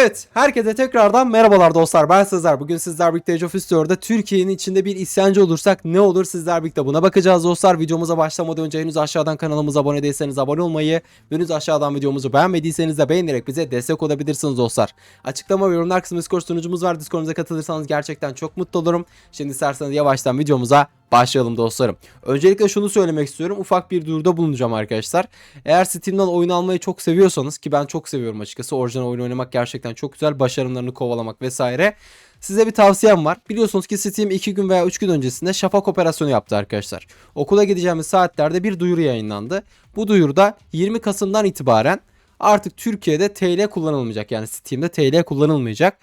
Evet, herkese tekrardan merhabalar dostlar. Ben Sezer. Bugün sizler birlikte Age of History'de Türkiye'nin içinde bir isyancı olursak ne olur sizler birlikte buna bakacağız dostlar. Videomuza başlamadan önce henüz aşağıdan kanalımıza abone değilseniz abone olmayı, henüz aşağıdan videomuzu beğenmediyseniz de beğenerek bize destek olabilirsiniz dostlar. Açıklama ve yorumlar kısmı Discord sunucumuz var. Discord'umuza katılırsanız gerçekten çok mutlu olurum. Şimdi isterseniz yavaştan videomuza başlayalım dostlarım. Öncelikle şunu söylemek istiyorum. Ufak bir duyuruda bulunacağım arkadaşlar. Eğer Steam'den oyun almayı çok seviyorsanız ki ben çok seviyorum açıkçası. Orijinal oyun oynamak gerçekten çok güzel. Başarımlarını kovalamak vesaire. Size bir tavsiyem var. Biliyorsunuz ki Steam 2 gün veya 3 gün öncesinde şafak operasyonu yaptı arkadaşlar. Okula gideceğimiz saatlerde bir duyuru yayınlandı. Bu duyuruda 20 Kasım'dan itibaren artık Türkiye'de TL kullanılmayacak. Yani Steam'de TL kullanılmayacak.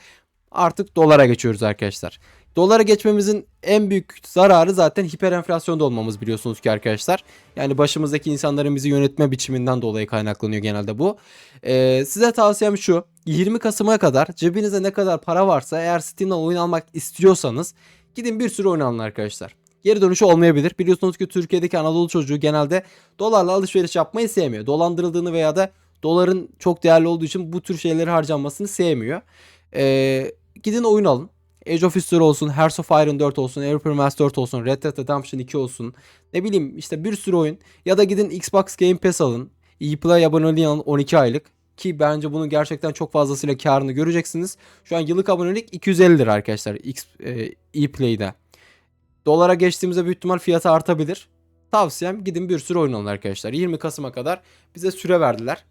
Artık dolara geçiyoruz arkadaşlar. Dolara geçmemizin en büyük zararı zaten hiper enflasyonda olmamız biliyorsunuz ki arkadaşlar. Yani başımızdaki insanların bizi yönetme biçiminden dolayı kaynaklanıyor genelde bu. Ee, size tavsiyem şu. 20 Kasım'a kadar cebinizde ne kadar para varsa eğer Steam'den oyun almak istiyorsanız gidin bir sürü oyun alın arkadaşlar. Geri dönüşü olmayabilir. Biliyorsunuz ki Türkiye'deki Anadolu çocuğu genelde dolarla alışveriş yapmayı sevmiyor. Dolandırıldığını veya da doların çok değerli olduğu için bu tür şeyleri harcanmasını sevmiyor. Ee, gidin oyun alın. Age of History olsun, Hearts of Iron 4 olsun, Airplane Mass 4 olsun, Red Dead Redemption 2 olsun. Ne bileyim işte bir sürü oyun. Ya da gidin Xbox Game Pass alın. ePlay aboneliği alın 12 aylık. Ki bence bunun gerçekten çok fazlasıyla karını göreceksiniz. Şu an yıllık abonelik 250 lira arkadaşlar X, e, ePlay'de. Dolara geçtiğimizde büyük ihtimal fiyatı artabilir. Tavsiyem gidin bir sürü oyun alın arkadaşlar. 20 Kasım'a kadar bize süre verdiler.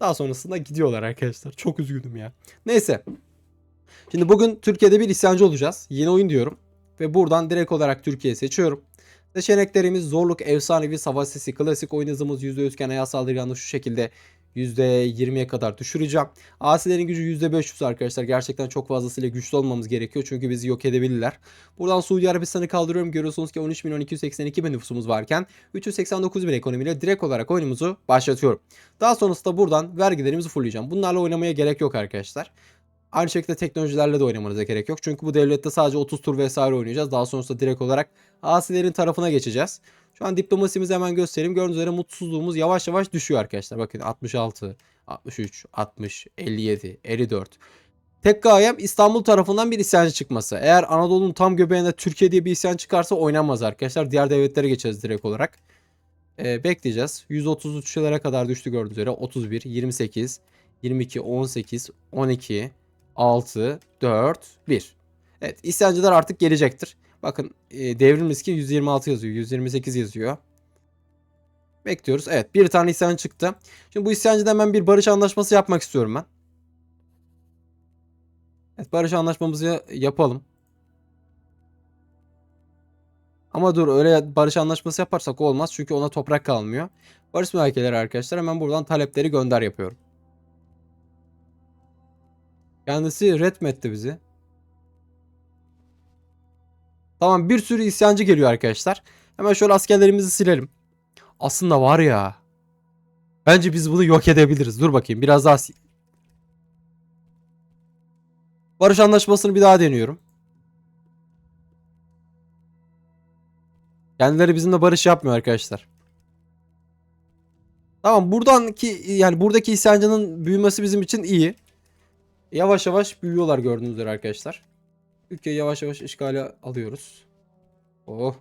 Daha sonrasında gidiyorlar arkadaşlar. Çok üzgünüm ya. Neyse. Şimdi bugün Türkiye'de bir isyancı olacağız. Yeni oyun diyorum. Ve buradan direkt olarak Türkiye seçiyorum. Seçeneklerimiz zorluk, efsanevi, savaş sesi, klasik oyun hızımız %100 iken hayat saldırganlığı şu şekilde %20'ye kadar düşüreceğim. Asilerin gücü %500 arkadaşlar. Gerçekten çok fazlasıyla güçlü olmamız gerekiyor. Çünkü bizi yok edebilirler. Buradan Suudi Arabistan'ı kaldırıyorum. Görüyorsunuz ki 13 milyon 282 bin nüfusumuz varken 389 bin ekonomiyle direkt olarak oyunumuzu başlatıyorum. Daha sonrasında buradan vergilerimizi fulleyeceğim. Bunlarla oynamaya gerek yok arkadaşlar. Aynı şekilde teknolojilerle de oynamanıza gerek yok. Çünkü bu devlette sadece 30 tur vesaire oynayacağız. Daha sonrasında direkt olarak asilerin tarafına geçeceğiz. Şu an diplomasimizi hemen göstereyim. Gördüğünüz üzere mutsuzluğumuz yavaş yavaş düşüyor arkadaşlar. Bakın 66, 63, 60, 57, 54. Tek gayem İstanbul tarafından bir isyancı çıkması. Eğer Anadolu'nun tam göbeğinde Türkiye diye bir isyan çıkarsa oynanmaz arkadaşlar. Diğer devletlere geçeceğiz direkt olarak. Ee, bekleyeceğiz. 133'lere kadar düştü gördüğünüz üzere. 31, 28, 22, 18, 12, 6, 4, 1. Evet isyancılar artık gelecektir. Bakın e, devrim riski 126 yazıyor. 128 yazıyor. Bekliyoruz. Evet bir tane isyan çıktı. Şimdi bu isyancıda hemen bir barış anlaşması yapmak istiyorum ben. Evet barış anlaşmamızı yapalım. Ama dur öyle barış anlaşması yaparsak olmaz. Çünkü ona toprak kalmıyor. Barış müzakereleri arkadaşlar hemen buradan talepleri gönder yapıyorum. Kendisi red mi etti bizi? Tamam bir sürü isyancı geliyor arkadaşlar. Hemen şöyle askerlerimizi silelim. Aslında var ya. Bence biz bunu yok edebiliriz. Dur bakayım biraz daha Barış anlaşmasını bir daha deniyorum. Kendileri bizimle barış yapmıyor arkadaşlar. Tamam buradan ki yani buradaki isyancının büyümesi bizim için iyi. Yavaş yavaş büyüyorlar gördüğünüz üzere arkadaşlar. Ülkeyi yavaş yavaş işgale alıyoruz. Oh.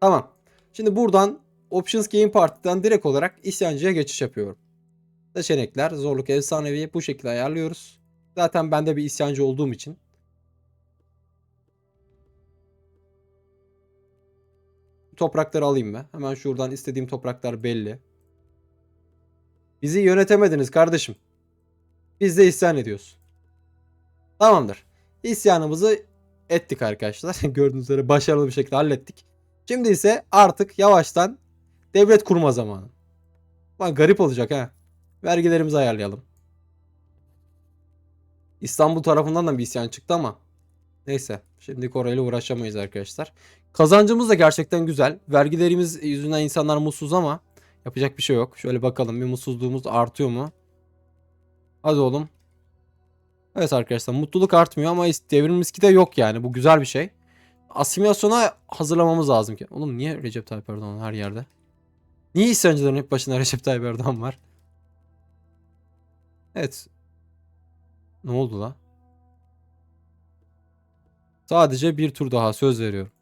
Tamam. Şimdi buradan Options Game Party'den direkt olarak isyancıya geçiş yapıyorum. Seçenekler, zorluk, efsanevi bu şekilde ayarlıyoruz. Zaten ben de bir isyancı olduğum için. Toprakları alayım ben. Hemen şuradan istediğim topraklar belli. Bizi yönetemediniz kardeşim. Biz de isyan ediyoruz. Tamamdır. İsyanımızı ettik arkadaşlar. Gördüğünüz üzere başarılı bir şekilde hallettik. Şimdi ise artık yavaştan devlet kurma zamanı. Lan garip olacak ha. Vergilerimizi ayarlayalım. İstanbul tarafından da bir isyan çıktı ama. Neyse. Şimdi orayla uğraşamayız arkadaşlar. Kazancımız da gerçekten güzel. Vergilerimiz yüzünden insanlar mutsuz ama yapacak bir şey yok. Şöyle bakalım bir mutsuzluğumuz artıyor mu? Hadi oğlum. Evet arkadaşlar mutluluk artmıyor ama devrim riski de yok yani. Bu güzel bir şey. Asimilasyona hazırlamamız lazım ki. Oğlum niye Recep Tayyip Erdoğan her yerde? Niye isyancıların hep başında Recep Tayyip Erdoğan var? Evet. Ne oldu la? Sadece bir tur daha söz veriyorum.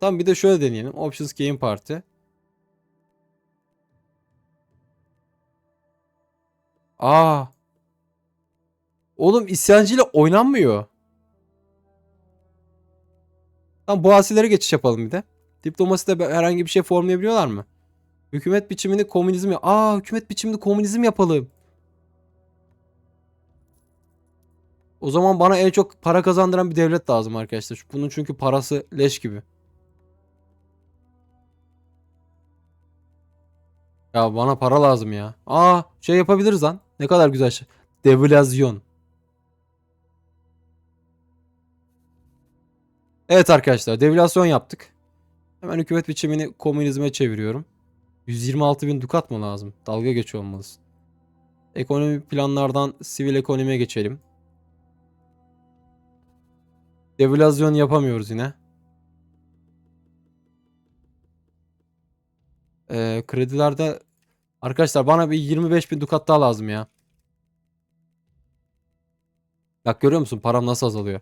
Tamam bir de şöyle deneyelim. Options Game Party. Aa. Oğlum isyancıyla oynanmıyor. Tamam bu asilere geçiş yapalım bir de. Diplomaside herhangi bir şey formlayabiliyorlar mı? Hükümet biçimini komünizm... Aa hükümet biçimini komünizm yapalım. O zaman bana en çok para kazandıran bir devlet lazım arkadaşlar. Bunun çünkü parası leş gibi. Ya bana para lazım ya. Aa şey yapabiliriz lan. Ne kadar güzel şey. Devalüasyon. Evet arkadaşlar devalüasyon yaptık. Hemen hükümet biçimini komünizme çeviriyorum. 126 bin dukat mı lazım? Dalga geçiyor olmalısın. Ekonomi planlardan sivil ekonomiye geçelim. Devalüasyon yapamıyoruz yine. Ee, kredilerde arkadaşlar bana bir 25 bin dukat daha lazım ya. Bak görüyor musun param nasıl azalıyor.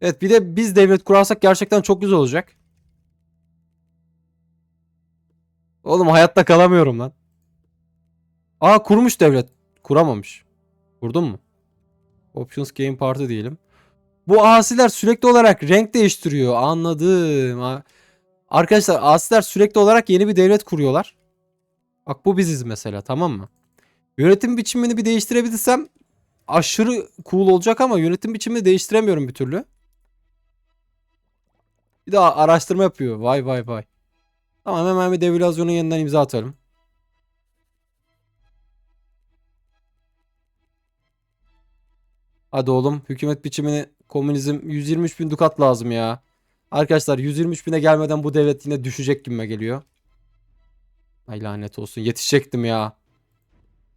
Evet bir de biz devlet kurarsak gerçekten çok güzel olacak. Oğlum hayatta kalamıyorum lan. Aa kurmuş devlet. Kuramamış. Kurdun mu? Options Game Party diyelim. Bu asiler sürekli olarak renk değiştiriyor. Anladım. Arkadaşlar asiler sürekli olarak yeni bir devlet kuruyorlar. Bak bu biziz mesela tamam mı? Yönetim biçimini bir değiştirebilirsem aşırı cool olacak ama yönetim biçimini değiştiremiyorum bir türlü. Bir daha araştırma yapıyor. Vay vay vay. Tamam hemen bir devalüasyonu yeniden imza atalım. Hadi oğlum hükümet biçimini komünizm 123 bin dukat lazım ya. Arkadaşlar 123 bine gelmeden bu devlet yine düşecek gibime geliyor. Ay lanet olsun yetişecektim ya.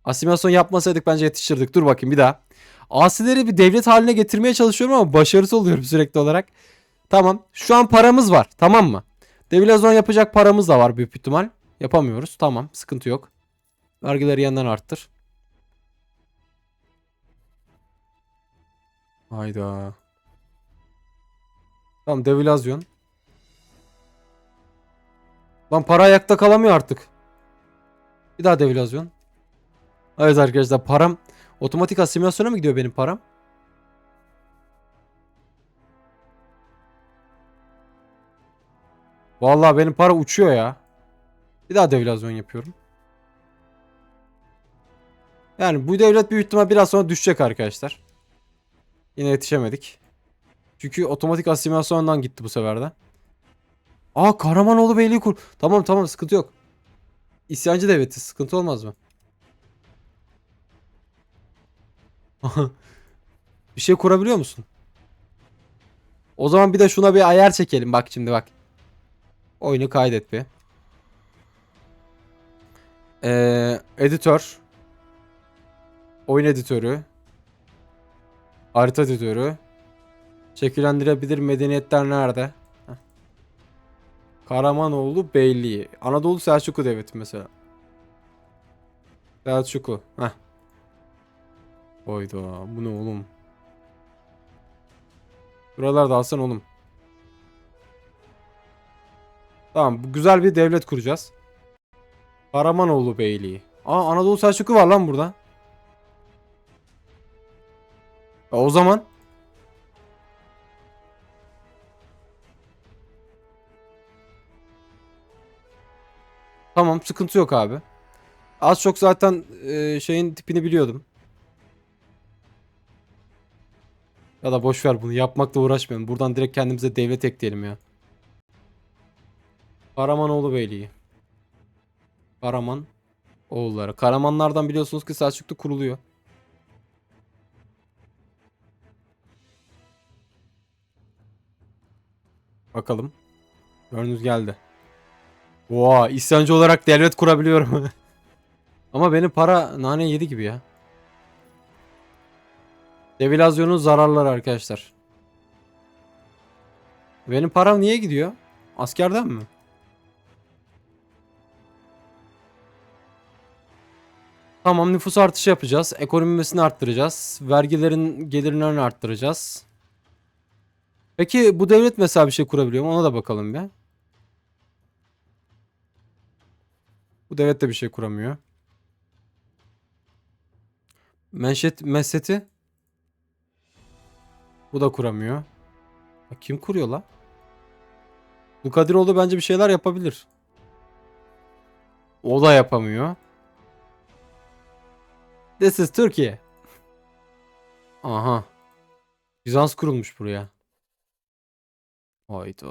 Asimilasyon yapmasaydık bence yetişirdik. Dur bakayım bir daha. Asileri bir devlet haline getirmeye çalışıyorum ama başarısız oluyorum sürekli olarak. Tamam. Şu an paramız var. Tamam mı? Devalüasyon yapacak paramız da var büyük ihtimal. Yapamıyoruz. Tamam. Sıkıntı yok. Vergileri yeniden arttır. Hayda. Tamam devalüasyon. Lan para ayakta kalamıyor artık. Bir daha devalüasyon. Evet arkadaşlar param otomatik asimilasyona mı gidiyor benim param? Vallahi benim para uçuyor ya. Bir daha devalüasyon yapıyorum. Yani bu devlet büyük ihtimal biraz sonra düşecek arkadaşlar. Yine yetişemedik. Çünkü otomatik asimilasyondan gitti bu sefer de. Aa Kahramanoğlu Beyliği kur. Tamam tamam sıkıntı yok. İsyancı devleti sıkıntı olmaz mı? bir şey kurabiliyor musun? O zaman bir de şuna bir ayar çekelim bak şimdi bak. Oyunu kaydet bir. Ee, editör. Oyun editörü. Harita editörü. Şekillendirebilir medeniyetler nerede? Karamanoğlu Beyliği. Anadolu Selçuklu Devleti mesela. Selçuklu. Heh. Oyda bu ne oğlum? Buralarda alsan oğlum. Tamam bu güzel bir devlet kuracağız. Karamanoğlu Beyliği. Aa Anadolu Selçuklu var lan burada. E, o zaman Tamam sıkıntı yok abi. Az çok zaten e, şeyin tipini biliyordum. Ya da boş ver bunu yapmakla uğraşmayalım. Buradan direkt kendimize devlet ekleyelim ya. Karamanoğlu Beyliği. Karaman oğulları. Karamanlardan biliyorsunuz ki Selçuklu kuruluyor. Bakalım. Gördüğünüz geldi. Oha isyancı olarak devlet kurabiliyorum. Ama benim para nane yedi gibi ya. Devalüasyonun zararları arkadaşlar. Benim param niye gidiyor? Askerden mi? Tamam nüfus artışı yapacağız. Ekonomimesini arttıracağız. Vergilerin gelirini arttıracağız. Peki bu devlet mesela bir şey kurabiliyor mu? Ona da bakalım bir. Bu devlet de bir şey kuramıyor. Menşet, meseti. Bu da kuramıyor. Kim kuruyor la? Bu Kadiroğlu bence bir şeyler yapabilir. O da yapamıyor. This is Turkey. Aha. Bizans kurulmuş buraya. Hayda.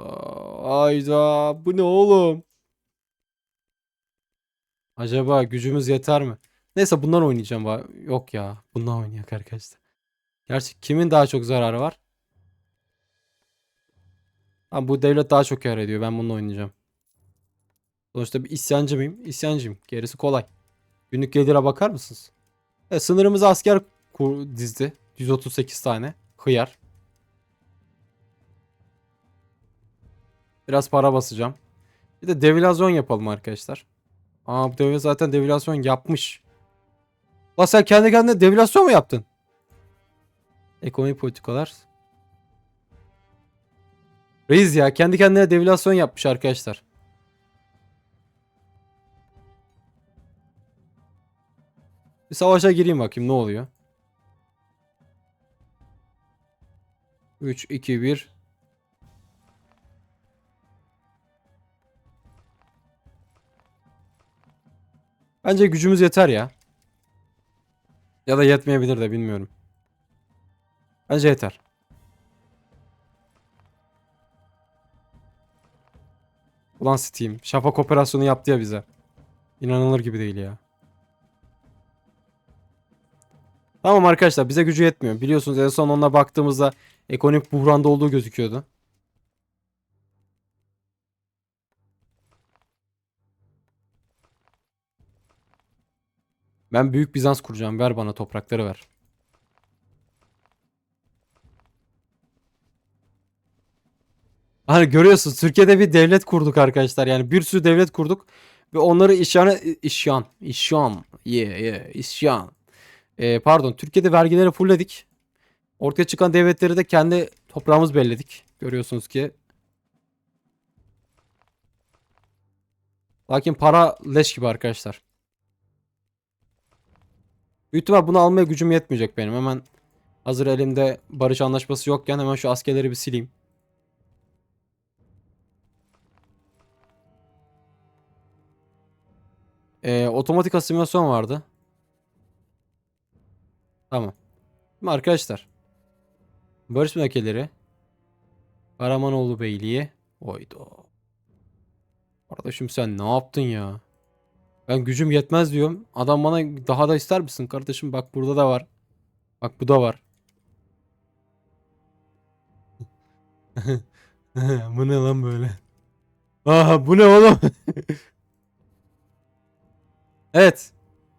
Hayda. Bu ne oğlum? Acaba gücümüz yeter mi? Neyse bundan oynayacağım. Yok ya. Bundan oynayak arkadaşlar. Gerçi kimin daha çok zararı var? Ha, bu devlet daha çok kar ediyor. Ben bununla oynayacağım. Sonuçta bir isyancı mıyım? İsyancıyım. Gerisi kolay. Günlük gelire bakar mısınız? E, sınırımıza asker dizdi. 138 tane. Hıyar. Biraz para basacağım. Bir de devalüasyon yapalım arkadaşlar. Aa bu devlet zaten devalüasyon yapmış. La sen kendi kendine devalüasyon mu yaptın? Ekonomi politikalar. Reis ya kendi kendine devalüasyon yapmış arkadaşlar. Bir savaşa gireyim bakayım ne oluyor. 3 2 1 Bence gücümüz yeter ya. Ya da yetmeyebilir de bilmiyorum. Bence yeter. Ulan Steam. Şafak operasyonu yaptı ya bize. İnanılır gibi değil ya. Tamam arkadaşlar bize gücü yetmiyor. Biliyorsunuz en son ona baktığımızda ekonomik buhranda olduğu gözüküyordu. Ben Büyük Bizans kuracağım. Ver bana toprakları ver. Hani görüyorsunuz Türkiye'de bir devlet kurduk arkadaşlar. Yani bir sürü devlet kurduk ve onları isyan isyan isyan yeah yeah isyan. Ee, pardon Türkiye'de vergileri fullledik. Ortaya çıkan devletleri de kendi toprağımız belledik. Görüyorsunuz ki. Lakin para leş gibi arkadaşlar. Büyük bunu almaya gücüm yetmeyecek benim. Hemen hazır elimde barış anlaşması yokken hemen şu askerleri bir sileyim. Ee, otomatik asimilasyon vardı. Tamam. Şimdi arkadaşlar. Barış müzakereleri. Karamanoğlu Beyliği. Oydu. Kardeşim sen ne yaptın ya? Ben gücüm yetmez diyorum. Adam bana daha da ister misin kardeşim? Bak burada da var. Bak bu da var. bu ne lan böyle? Aha bu ne oğlum? evet.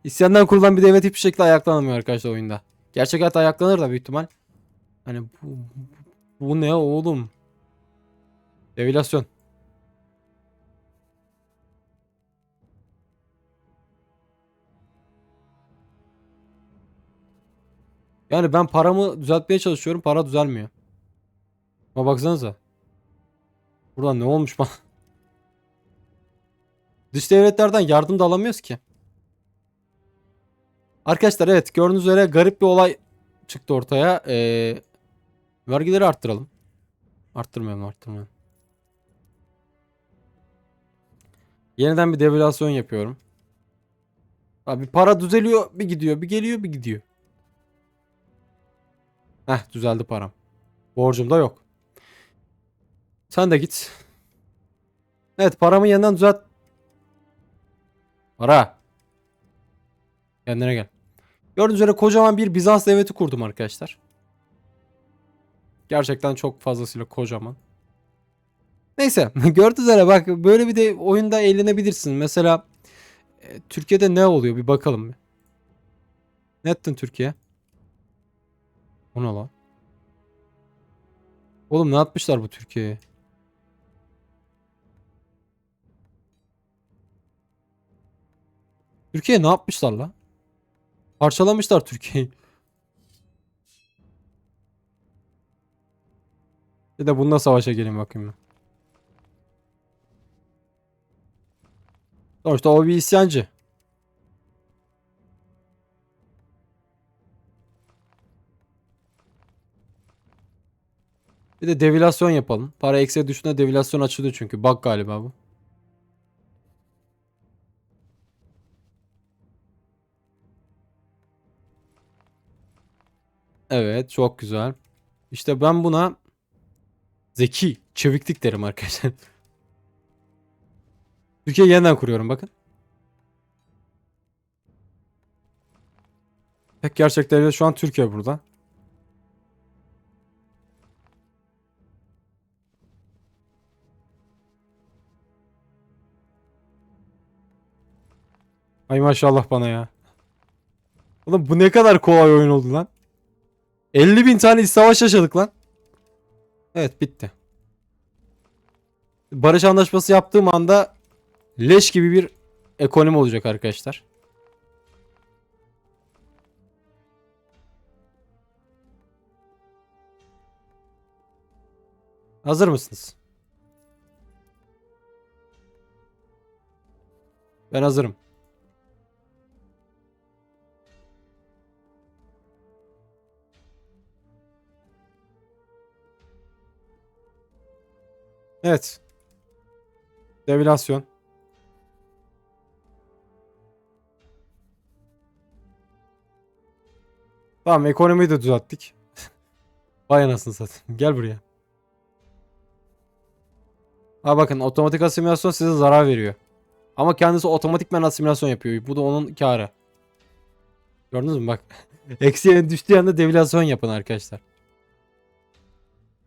İsyandan kurulan bir devlet hiçbir şekilde ayaklanamıyor arkadaşlar oyunda. Gerçek hayatta ayaklanır da büyük ihtimal. Hani bu, bu ne oğlum? Devilasyon. Yani ben paramı düzeltmeye çalışıyorum. Para düzelmiyor. Ama baksanıza. Buradan ne olmuş bana? Dış devletlerden yardım da alamıyoruz ki. Arkadaşlar evet gördüğünüz üzere garip bir olay çıktı ortaya. Ee, vergileri arttıralım. Arttırmayalım arttırmayalım. Yeniden bir devalüasyon yapıyorum. Abi para düzeliyor bir gidiyor bir geliyor bir gidiyor. Heh düzeldi param. Borcum da yok. Sen de git. Evet paramı yeniden düzelt. Para. Kendine gel. Gördüğünüz üzere kocaman bir Bizans devleti kurdum arkadaşlar. Gerçekten çok fazlasıyla kocaman. Neyse gördüğünüz üzere bak böyle bir de oyunda eğlenebilirsin. Mesela e, Türkiye'de ne oluyor bir bakalım. Ne ettin Türkiye? O ne lan? Oğlum ne yapmışlar bu Türkiye'ye? Türkiye ne yapmışlar lan? Parçalamışlar Türkiye'yi. Bir de bununla savaşa gelin bakayım. ben. Sonuçta o bir isyancı. Bir de devilasyon yapalım. Para eksiye düşünde devilasyon açılıyor çünkü. Bak galiba bu. Evet çok güzel. İşte ben buna zeki, çeviklik derim arkadaşlar. Türkiye yeniden kuruyorum bakın. Tek gerçek devlet şu an Türkiye burada. Ay maşallah bana ya. Oğlum bu ne kadar kolay oyun oldu lan. 50 bin tane savaş yaşadık lan. Evet bitti. Barış anlaşması yaptığım anda leş gibi bir ekonomi olacak arkadaşlar. Hazır mısınız? Ben hazırım. Evet. Devilasyon. Tamam ekonomiyi de düzelttik. Vay anasını satayım. Gel buraya. Ha bakın otomatik asimilasyon size zarar veriyor. Ama kendisi otomatikmen asimilasyon yapıyor. Bu da onun karı. Gördünüz mü bak. Eksiye düştüğü anda devilasyon yapın arkadaşlar.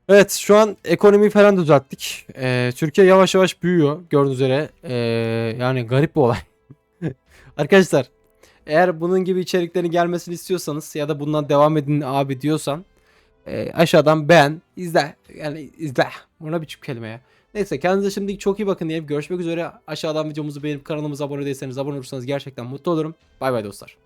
Evet şu an ekonomiyi falan düzelttik. Ee, Türkiye yavaş yavaş büyüyor gördüğünüz üzere. Ee, yani garip bir olay. Arkadaşlar eğer bunun gibi içeriklerin gelmesini istiyorsanız ya da bundan devam edin abi diyorsan e, aşağıdan beğen, izle. Yani izle. Bu ne biçim kelime ya. Neyse kendinize şimdilik çok iyi bakın diyelim. Görüşmek üzere. Aşağıdan videomuzu beğenip kanalımıza abone değilseniz abone olursanız gerçekten mutlu olurum. Bay bay dostlar.